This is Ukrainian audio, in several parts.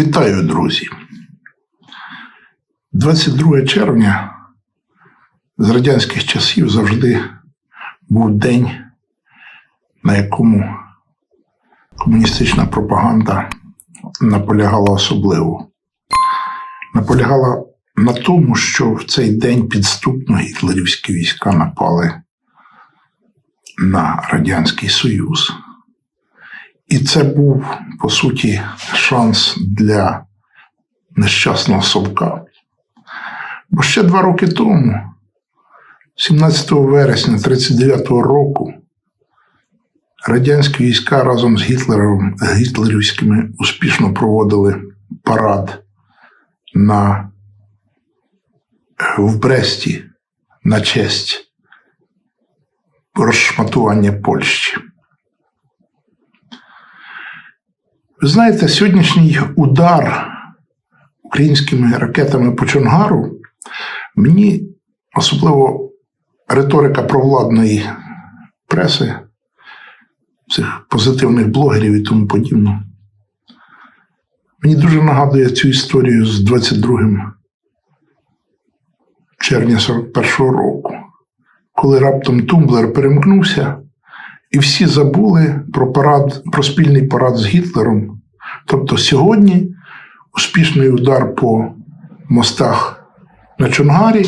Вітаю, друзі. 22 червня з радянських часів завжди був день, на якому комуністична пропаганда наполягала особливо. Наполягала на тому, що в цей день підступно гітлерівські війська напали на Радянський Союз. І це був, по суті, шанс для нещасного совка. Бо ще два роки тому, 17 вересня 1939 року, радянські війська разом з Гітлером, гітлерівськими успішно проводили парад на, в Бресті на честь розшматування Польщі. Ви знаєте, сьогоднішній удар українськими ракетами по Чонгару мені особливо риторика провладної преси, цих позитивних блогерів і тому подібне. Мені дуже нагадує цю історію з 22 червня 41-го року, коли раптом Тумблер перемкнувся. І всі забули про парад, про спільний парад з Гітлером. Тобто сьогодні успішний удар по мостах на Чонгарі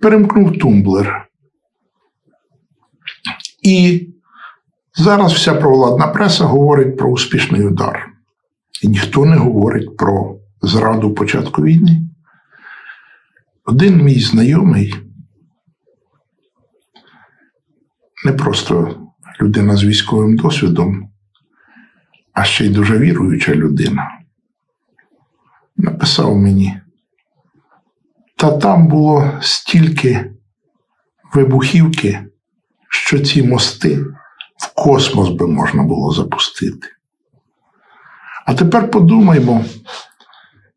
перемкнув тумблер. І зараз вся провладна преса говорить про успішний удар. І ніхто не говорить про зраду початку війни. Один мій знайомий не просто людина з військовим досвідом, а ще й дуже віруюча людина. Написав мені, та там було стільки вибухівки, що ці мости в космос би можна було запустити. А тепер подумаймо,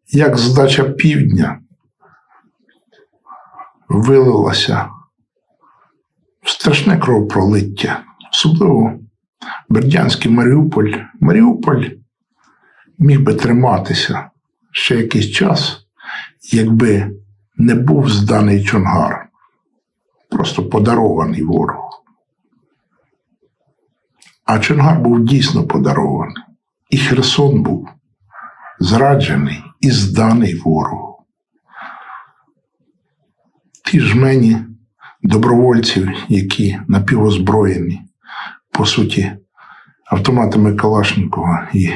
як здача півдня вилилася в страшне кровопролиття, особливо Бердянський Маріуполь. Маріуполь міг би триматися ще якийсь час, якби не був зданий Чонгар, просто подарований ворогу. А Чонгар був дійсно подарований. І Херсон був зраджений і зданий ворогу. Ті жмені добровольців, які напівозброєні, по суті, автоматами Калашникова і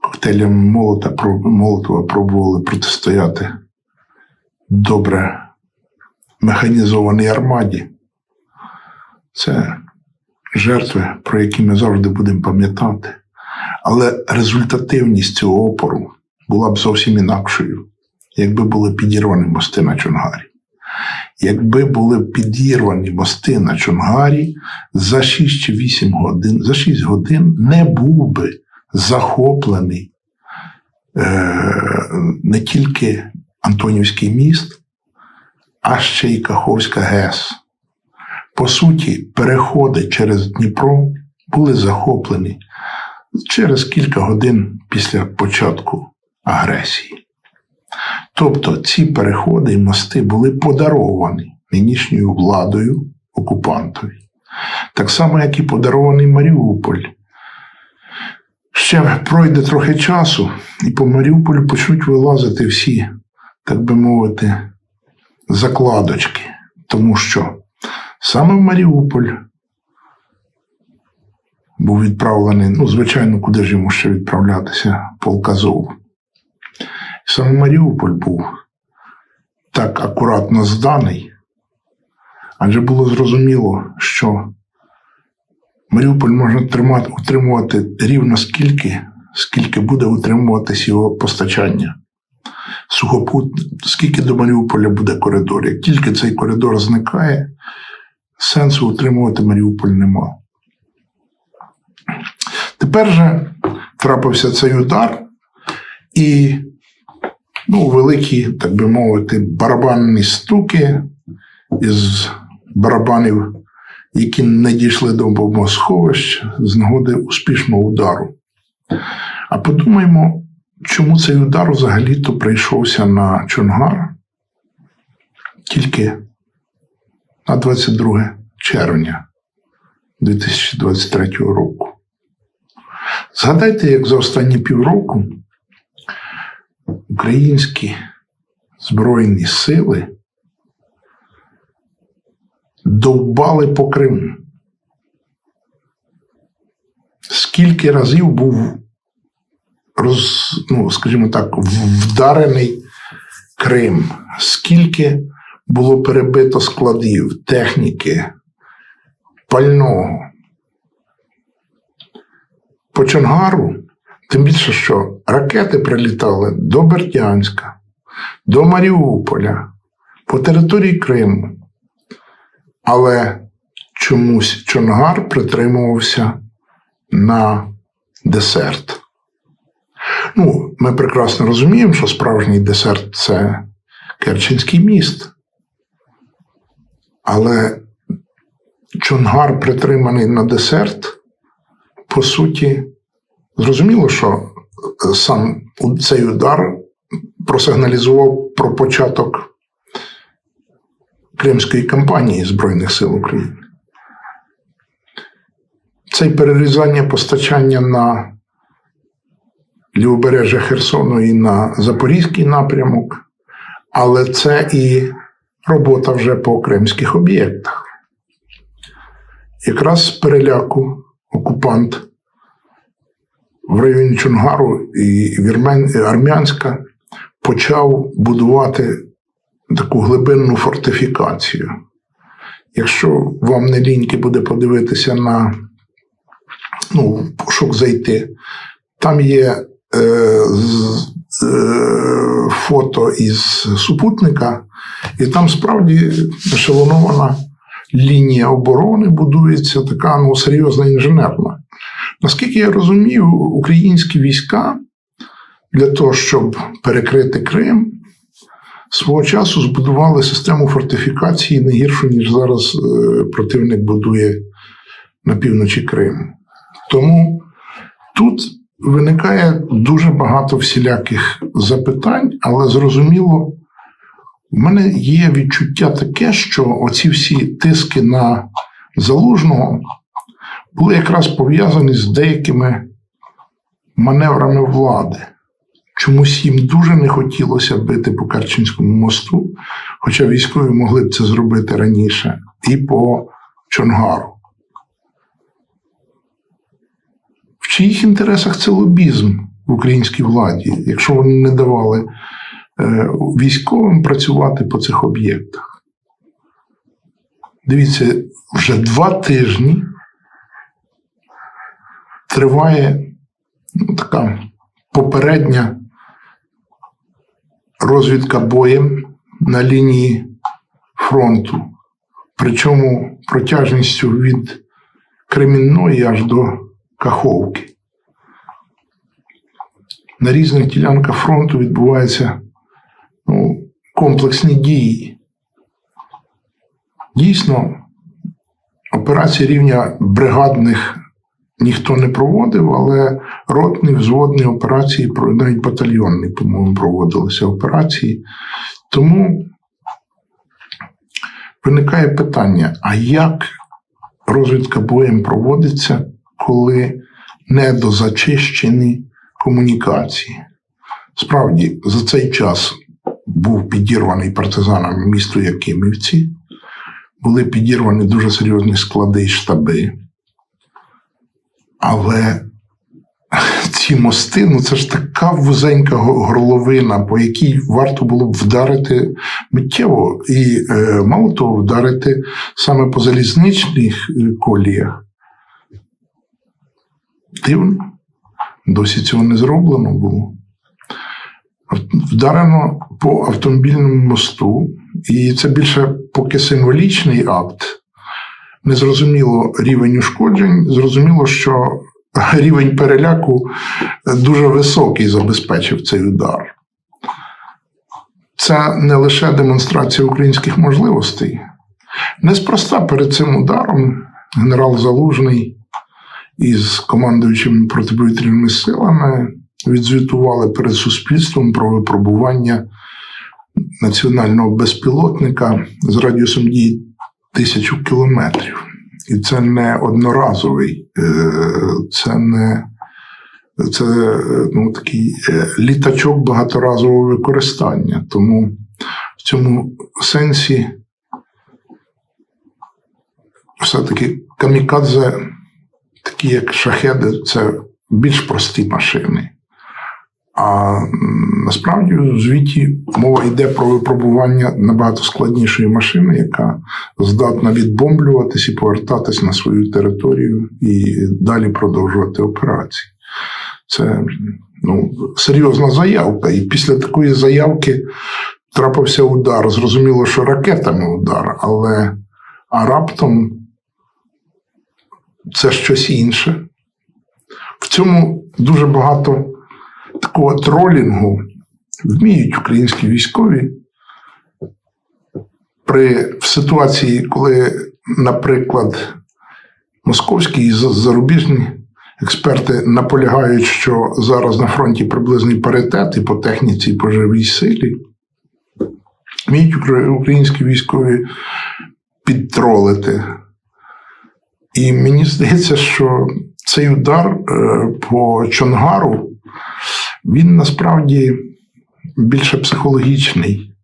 коктейлем Молота, Молотова пробували протистояти добре механізованій армаді. Це жертви, про які ми завжди будемо пам'ятати. Але результативність цього опору була б зовсім інакшою, якби були підірвані мости на Чонгарі. Якби були підірвані мости на Чонгарі за 6 чи 8 годин, за 6 годин не був би захоплений е, не тільки Антонівський міст, а ще й Каховська ГЕС. По суті, переходи через Дніпро були захоплені через кілька годин після початку агресії. Тобто ці переходи і мости були подаровані нинішньою владою окупантові. Так само, як і подарований Маріуполь. Ще пройде трохи часу, і по Маріуполю почнуть вилазити всі, так би мовити, закладочки. Тому що саме в Маріуполь був відправлений, ну, звичайно, куди ж йому ще відправлятися, полк Азов. Саме Маріуполь був так акуратно зданий, адже було зрозуміло, що Маріуполь можна тримати, утримувати рівно скільки, скільки буде утримуватись його постачання. Сухопут, скільки до Маріуполя буде коридор. Як тільки цей коридор зникає, сенсу утримувати Маріуполь нема. Тепер же трапився цей удар, і ну, великі, так би мовити, барабанні стуки із барабанів, які не дійшли до бомбосховищ з нагоди успішного удару А подумаймо, чому цей удар взагалі-то прийшовся на Чонгар тільки на 22 червня 2023 року. Згадайте, як за останні півроку українські Збройні сили довбали по Криму. Скільки разів був роз, ну, скажімо так, вдарений Крим, скільки було перебито складів, техніки, пального. По Чонгару, тим більше, що ракети прилітали до Бердянська, до Маріуполя, по території Криму. Але чомусь Чонгар притримувався на десерт. Ну, ми прекрасно розуміємо, що справжній десерт це Керченський міст. Але Чонгар притриманий на десерт, по суті, зрозуміло, що е, сам цей удар просигналізував про початок Кримської кампанії Збройних сил України. Це перерізання постачання на лівобережжя Херсону і на Запорізький напрямок, але це і робота вже по кримських об'єктах. Якраз переляку окупант в районі Чунгару і Вірмен... Армянська почав будувати таку глибинну фортифікацію. Якщо вам не ліньки буде подивитися на ну, пошук зайти, там є е, з, е, фото із супутника, і там справді ешелонована лінія оборони будується така ну, серйозна інженерна. Наскільки я розумію, українські війська для того, щоб перекрити Крим, свого часу збудували систему фортифікації не гіршу, ніж зараз е, противник будує на півночі Криму. Тому тут виникає дуже багато всіляких запитань, але зрозуміло, в мене є відчуття таке, що оці всі тиски на залужного були якраз пов'язані з деякими маневрами влади. Чомусь їм дуже не хотілося бити по Керченському мосту, хоча військові могли б це зробити раніше, і по Чонгару. В чиїх інтересах це лобізм в українській владі, якщо вони не давали е, військовим працювати по цих об'єктах? Дивіться, вже два тижні триває ну, така попередня розвідка боєм на лінії фронту, причому протяжністю від Кремінної аж до Каховки. На різних ділянках фронту відбуваються ну, комплексні дії. Дійсно, операції рівня бригадних ніхто не проводив, але ротні, взводні операції, навіть батальйонні, по-моєму, проводилися операції. Тому виникає питання: а як розвідка боєм проводиться, коли недозачищені комунікації? Справді, за цей час був підірваний партизанами місто Якимівці, були підірвані дуже серйозні склади і штаби. Але ці мости, ну це ж така вузенька горловина, по якій варто було б вдарити миттєво, і е, мало того, вдарити саме по залізничних е, коліях. Дивно, досі цього не зроблено було. Вдарено по автомобільному мосту, і це більше поки символічний акт. Незрозуміло рівень ушкоджень, зрозуміло, що рівень переляку дуже високий забезпечив цей удар. Це не лише демонстрація українських можливостей. Неспроста перед цим ударом генерал Залужний із командуючими протиповітряними силами відзвітували перед суспільством про випробування національного безпілотника з радіусом дії тисячу кілометрів. І це не одноразовий, е, це не це ну, такий е, літачок багаторазового використання. Тому в цьому сенсі все-таки камікадзе, такі як шахеди, це більш прості машини. А насправді в звіті мова йде про випробування набагато складнішої машини, яка здатна відбомблюватись і повертатись на свою територію і далі продовжувати операції. Це ну, серйозна заявка. І після такої заявки трапився удар. Зрозуміло, що ракетами удар, але а раптом це щось інше. В цьому дуже багато такого тролінгу вміють українські військові при в ситуації, коли, наприклад, московські і зарубіжні експерти наполягають, що зараз на фронті приблизний паритет і по техніці, і по живій силі, вміють українські військові підтролити. І мені здається, що цей удар е, по Чонгару він насправді більше психологічний.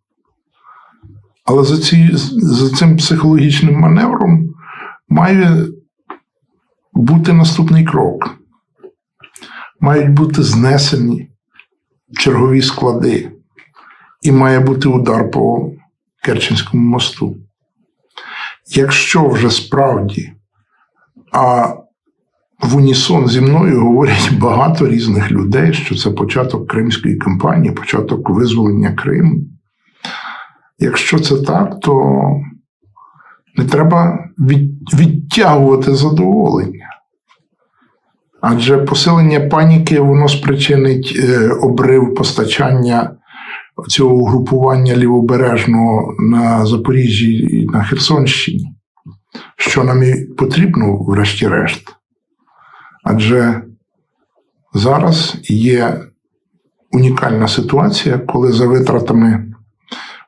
Але за, ці, за цим психологічним маневром має бути наступний крок. Мають бути знесені чергові склади, і має бути удар по Керченському мосту. Якщо вже справді, а в унісон зі мною говорять багато різних людей, що це початок Кримської кампанії, початок визволення Криму. Якщо це так, то не треба відтягувати задоволення. Адже посилення паніки воно спричинить е, обрив постачання цього угрупування лівобережного на Запоріжжі і на Херсонщині, що нам і потрібно, врешті-решт. Адже зараз є унікальна ситуація, коли за витратами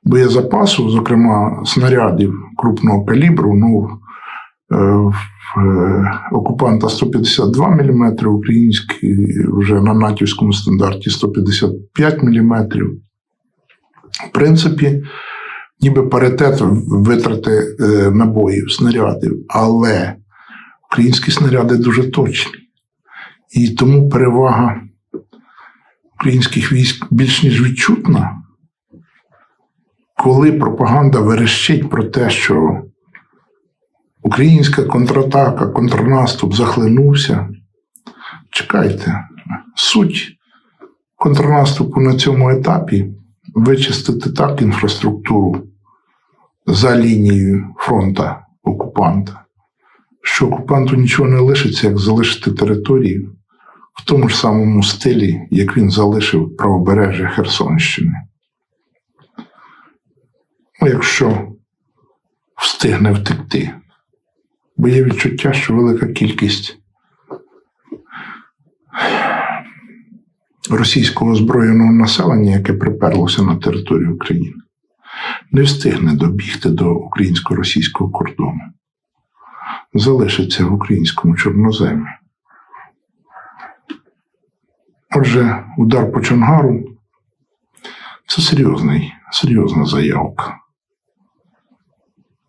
боєзапасу, зокрема снарядів крупного калібру, ну, е, в е, окупанта 152 мм, український вже на натівському стандарті 155 мм. В принципі, ніби паритет витрати е, набоїв, снарядів, але українські снаряди дуже точні. І тому перевага українських військ більш ніж відчутна, коли пропаганда верещить про те, що українська контратака, контрнаступ захлинувся. Чекайте, суть контрнаступу на цьому етапі вичистити так інфраструктуру за лінією фронта окупанта, що окупанту нічого не лишиться, як залишити територію в тому ж самому стилі, як він залишив правобережжя Херсонщини. Ну, якщо встигне втекти. Бо є відчуття, що велика кількість російського озброєного населення, яке приперлося на територію України, не встигне добігти до українсько-російського кордону. Залишиться в українському чорноземі. Отже, удар по Чонгару це серйозний, серйозна заявка.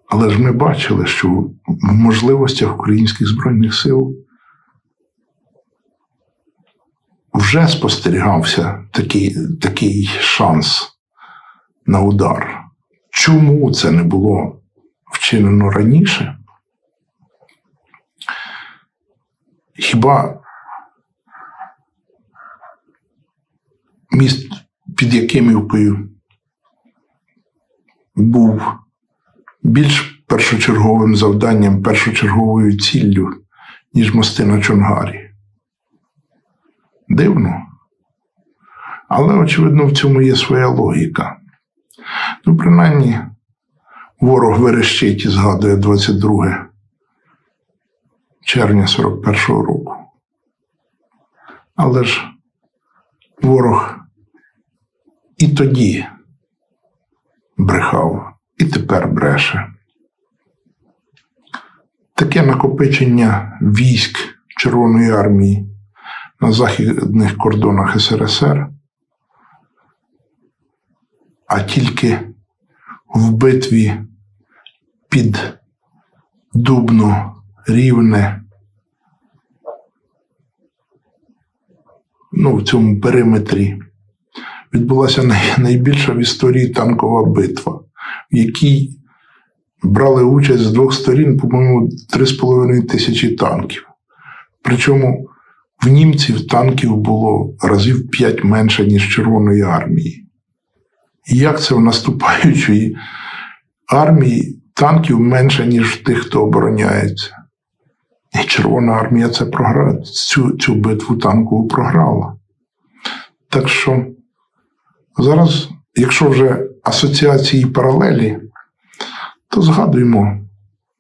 Але ж ми бачили, що в можливостях українських збройних сил вже спостерігався такий, такий шанс на удар. Чому це не було вчинено раніше? Хіба міст під Якимівкою був більш першочерговим завданням, першочерговою ціллю, ніж мости на Чонгарі. Дивно. Але, очевидно, в цьому є своя логіка. Ну, принаймні, ворог верещить і згадує 22 червня 41-го року. Але ж ворог і тоді брехав, і тепер бреше. Таке накопичення військ Червоної армії на західних кордонах СРСР, а тільки в битві під Дубно, Рівне, ну, в цьому периметрі відбулася найбільша в історії танкова битва, в якій брали участь з двох сторін, по-моєму, 3,5 тисячі танків. Причому в німців танків було разів 5 менше, ніж Червоної армії. І як це в наступаючої армії танків менше, ніж тих, хто обороняється? І Червона армія це програ... цю, цю битву танкову програла. Так що зараз, якщо вже асоціації паралелі, то згадуємо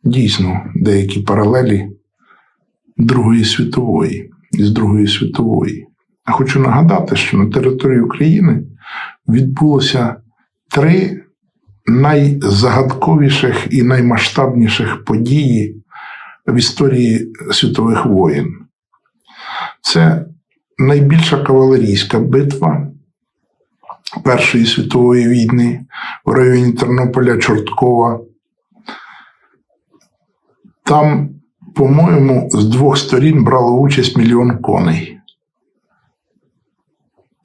дійсно деякі паралелі Другої світової із Другої світової. Хочу нагадати, що на території України відбулося три найзагадковіших і наймасштабніших події в історії світових воєн. Це найбільша кавалерійська битва Першої світової війни в районі Тернополя Чорткова. Там, по-моєму, з двох сторін брало участь мільйон коней.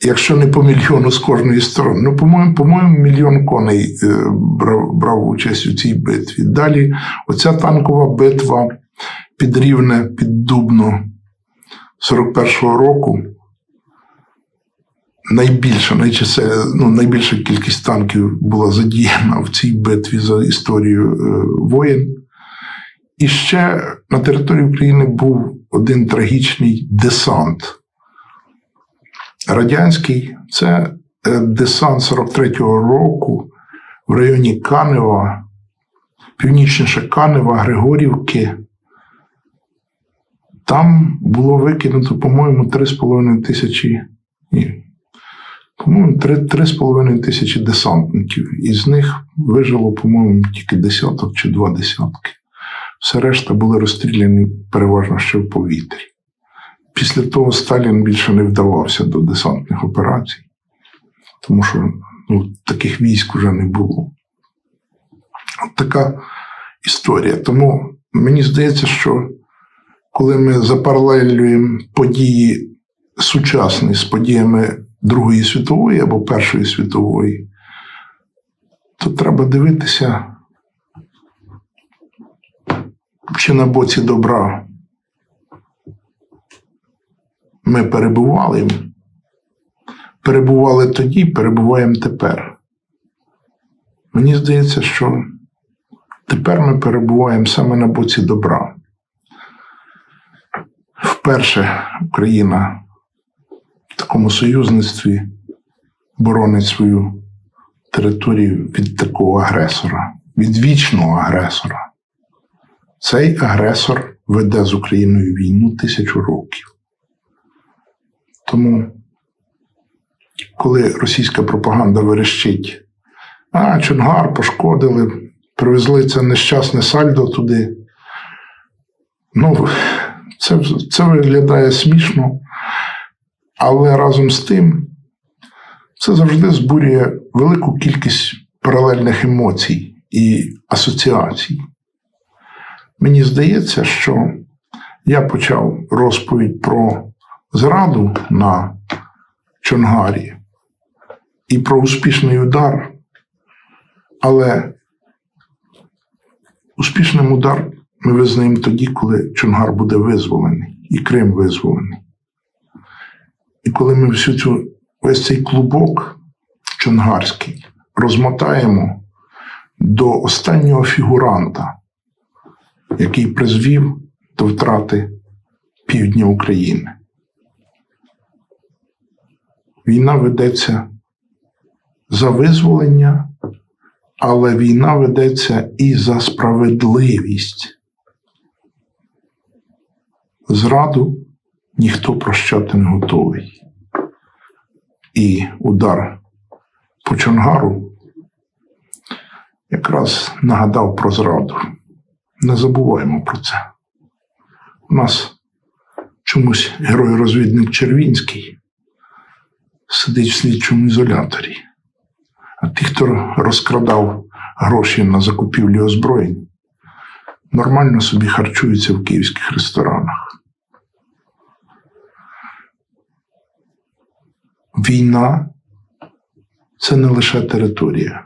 Якщо не по мільйону з кожної сторони, ну, по-моєму, по-моєму, мільйон коней е, брав, брав участь у цій битві. Далі, оця танкова битва під Рівне, під Дубно 41-го року. Найбільша, найчасе, ну, найбільша кількість танків була задіяна в цій битві за історію е, воєн. І ще на території України був один трагічний десант. Радянський це е, десант 43-го року в районі Канева, північніше Канева, Григорівки. Там було викинуто, по-моєму, 3,5 тисячі. Ні. По-моєму, 3,5 тисячі десантників. Із них вижило, по-моєму, тільки десяток чи два десятки. Все решта були розстріляні переважно ще в повітрі. Після того Сталін більше не вдавався до десантних операцій, тому що ну, таких військ вже не було. От така історія. Тому мені здається, що коли ми запаралелюємо події сучасні з подіями Другої світової або Першої світової, то треба дивитися, чи на боці добра ми перебували, перебували тоді, перебуваємо тепер. Мені здається, що тепер ми перебуваємо саме на боці добра. Вперше Україна такому союзництві боронить свою територію від такого агресора, від вічного агресора. Цей агресор веде з Україною війну тисячу років. Тому, коли російська пропаганда верещить, а Чонгар пошкодили, привезли це нещасне сальдо туди. Ну, це, це виглядає смішно, але разом з тим це завжди збурює велику кількість паралельних емоцій і асоціацій. Мені здається, що я почав розповідь про зраду на Чонгарі і про успішний удар, але успішним удар ми визнаємо тоді, коли Чонгар буде визволений і Крим визволений. І коли ми всю цю весь цей клубок чонгарський розмотаємо до останнього фігуранта, який призвів до втрати півдня України. Війна ведеться за визволення, але війна ведеться і за справедливість. Зраду ніхто прощати не готовий. І удар по Чонгару якраз нагадав про зраду. Не забуваємо про це. У нас чомусь герой-розвідник Червінський сидить в слідчому ізоляторі. А ті, хто розкрадав гроші на закупівлю озброєнь, нормально собі харчуються в київських ресторанах. Війна це не лише територія.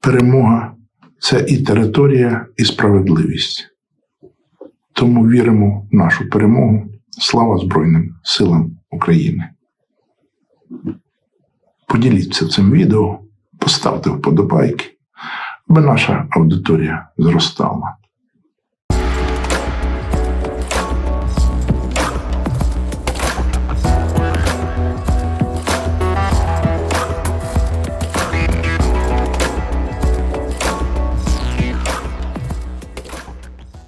Перемога це і територія, і справедливість. Тому віримо в нашу перемогу. Слава Збройним силам України. Поділіться цим відео, поставте вподобайки, аби наша аудиторія зростала.